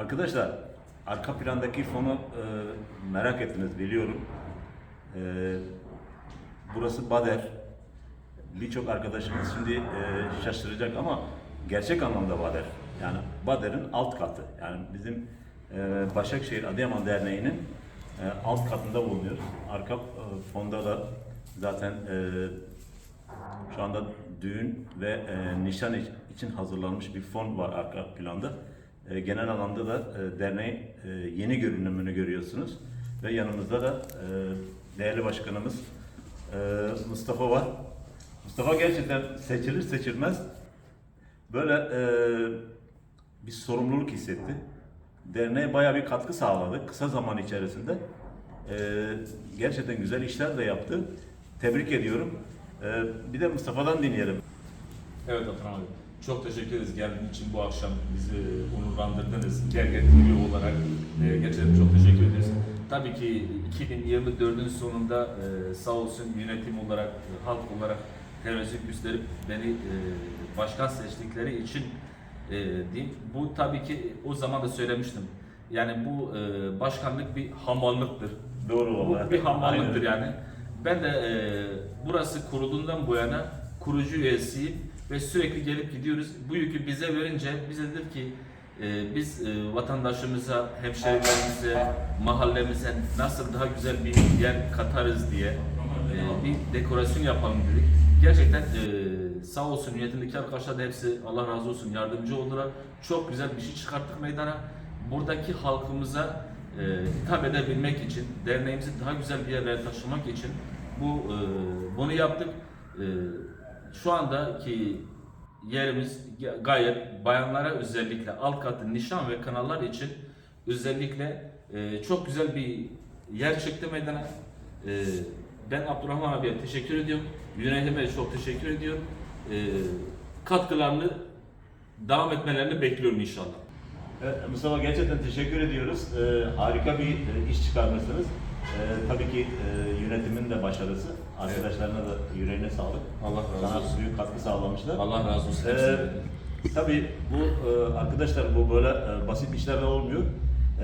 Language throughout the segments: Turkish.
Arkadaşlar arka plandaki fonu e, merak ettiniz biliyorum. E, burası Bader. Birçok arkadaşımız şimdi e, şaşıracak ama gerçek anlamda Bader. Yani Bader'in alt katı. Yani bizim e, Başakşehir Adıyaman Derneği'nin e, alt katında bulunuyoruz. Arka e, fonda da zaten e, şu anda düğün ve e, nişan iç- için hazırlanmış bir fon var arka planda. E, genel anlamda da e, derneğin e, yeni görünümünü görüyorsunuz. Ve yanımızda da değerli başkanımız Mustafa var. Mustafa gerçekten seçilir seçilmez böyle bir sorumluluk hissetti. Derneğe bayağı bir katkı sağladı kısa zaman içerisinde. Gerçekten güzel işler de yaptı. Tebrik ediyorum. Bir de Mustafa'dan dinleyelim. Evet Atan abi. Çok teşekkür ederiz geldiğin için bu akşam bizi onurlandırdınız. Gerger TV olarak e, gerçekten çok teşekkür ederiz. Tabii ki 2024'ün sonunda e, sağ olsun yönetim olarak, e, halk olarak tevezzük gösterip beni e, başkan seçtikleri için e, diyeyim. Bu tabii ki o zaman da söylemiştim. Yani bu e, başkanlık bir hamallıktır. Doğru Bu vallahi. bir hamallıktır Aynen. yani. Ben de e, burası kurulduğundan bu yana kurucu üyesiyim ve sürekli gelip gidiyoruz. Bu yükü bize verince bize dedik ki e, biz e, vatandaşımıza, hemşehrilerimize, mahallemize nasıl daha güzel bir yer katarız diye e, bir dekorasyon yapalım dedik. Gerçekten e, sağ olsun yönetimdeki arkadaşlar da hepsi Allah razı olsun yardımcı oldular. Çok güzel bir şey çıkarttık meydana. Buradaki halkımıza e, hitap edebilmek için, derneğimizi daha güzel bir yerlere taşımak için bu e, bunu yaptık. E, şu andaki yerimiz gayet bayanlara özellikle alt katı nişan ve kanallar için özellikle e, çok güzel bir yer çıktı meydana. E, ben Abdurrahman abiye teşekkür ediyorum. Yönetime çok teşekkür ediyorum. E, katkılarını devam etmelerini bekliyorum inşallah. Evet, Mustafa gerçekten teşekkür ediyoruz. Ee, harika bir e, iş çıkarmışsınız. Ee, tabii ki e, yönetimin de başarısı. Arkadaşlarına da yüreğine sağlık. Allah razı Sana olsun. büyük katkı sağlamışlar. Allah razı olsun. Ee, tabii bu e, arkadaşlar bu böyle e, basit işlerle olmuyor.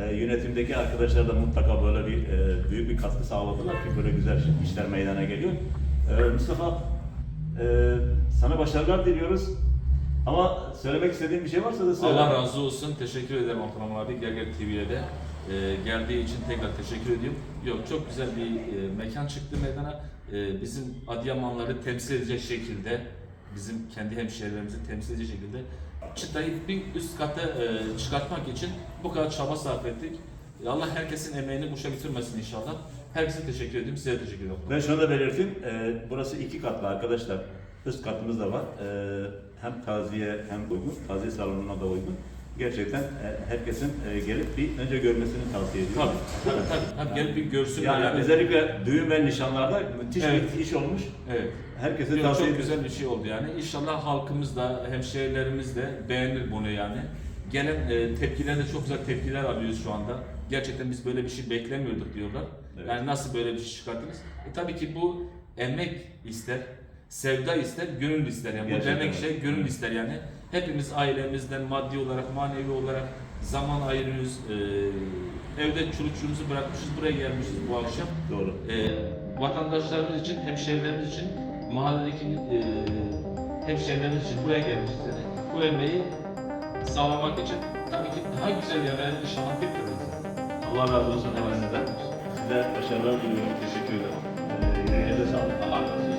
E, yönetimdeki arkadaşlar da mutlaka böyle bir e, büyük bir katkı sağladılar ki böyle güzel işler meydana geliyor. E, Mustafa e, sana başarılar diliyoruz. Ama söylemek istediğin bir şey varsa da söyle. Allah razı olsun. Teşekkür ederim Abdurrahman abi. Gerger TV'ye de e, geldiği için tekrar teşekkür ediyorum. Yok çok güzel bir e, mekan çıktı meydana. E, bizim Adıyamanları temsil edecek şekilde, bizim kendi hemşehrilerimizi temsil edecek şekilde çıtayı bir üst kata e, çıkartmak için bu kadar çaba sarf ettik. E, Allah herkesin emeğini boşa bitirmesin inşallah. Herkese teşekkür ediyorum. Size teşekkür ederim. Ben şunu da belirteyim. Ee, burası iki katlı arkadaşlar. Üst katımız da var. Ee, hem taziye hem uygun. Taziye salonuna da uygun. Gerçekten e, herkesin e, gelip bir önce görmesini tavsiye ediyorum. Tabii, tabii, tabii. tabii. Gelip bir görsünler Yani, yani. özellikle düğün ve nişanlarda müthiş Evet. bir iş olmuş. Evet. Herkese Yok, tavsiye çok güzel bir şey oldu yani. İnşallah halkımız da, hemşehrilerimiz de beğenir bunu yani. Gelen e, tepkiler de çok güzel tepkiler alıyoruz şu anda. Gerçekten biz böyle bir şey beklemiyorduk diyorlar. Evet. Yani nasıl böyle bir şey çıkarttınız? E, tabii ki bu emek ister, sevda ister, gönül ister. Yani bu öyle. şey gönül ister yani. Hepimiz ailemizden maddi olarak, manevi olarak zaman ayırıyoruz. E, evde çocukçuğumuzu bırakmışız, buraya gelmişiz bu akşam Doğru. e, vatandaşlarımız için, hemşehrilerimiz için, mahalledeki e, hemşehrilerimiz için buraya gelmişiz. Yani. Bu emeği sağlamak için tabii ki daha güzel yerlere inşallah bekliyoruz. Allah razı olsun hepinizden. Size başarılar diliyorum. Teşekkür ederim. Ee, yüreğinize sağlık. Allah razı olsun.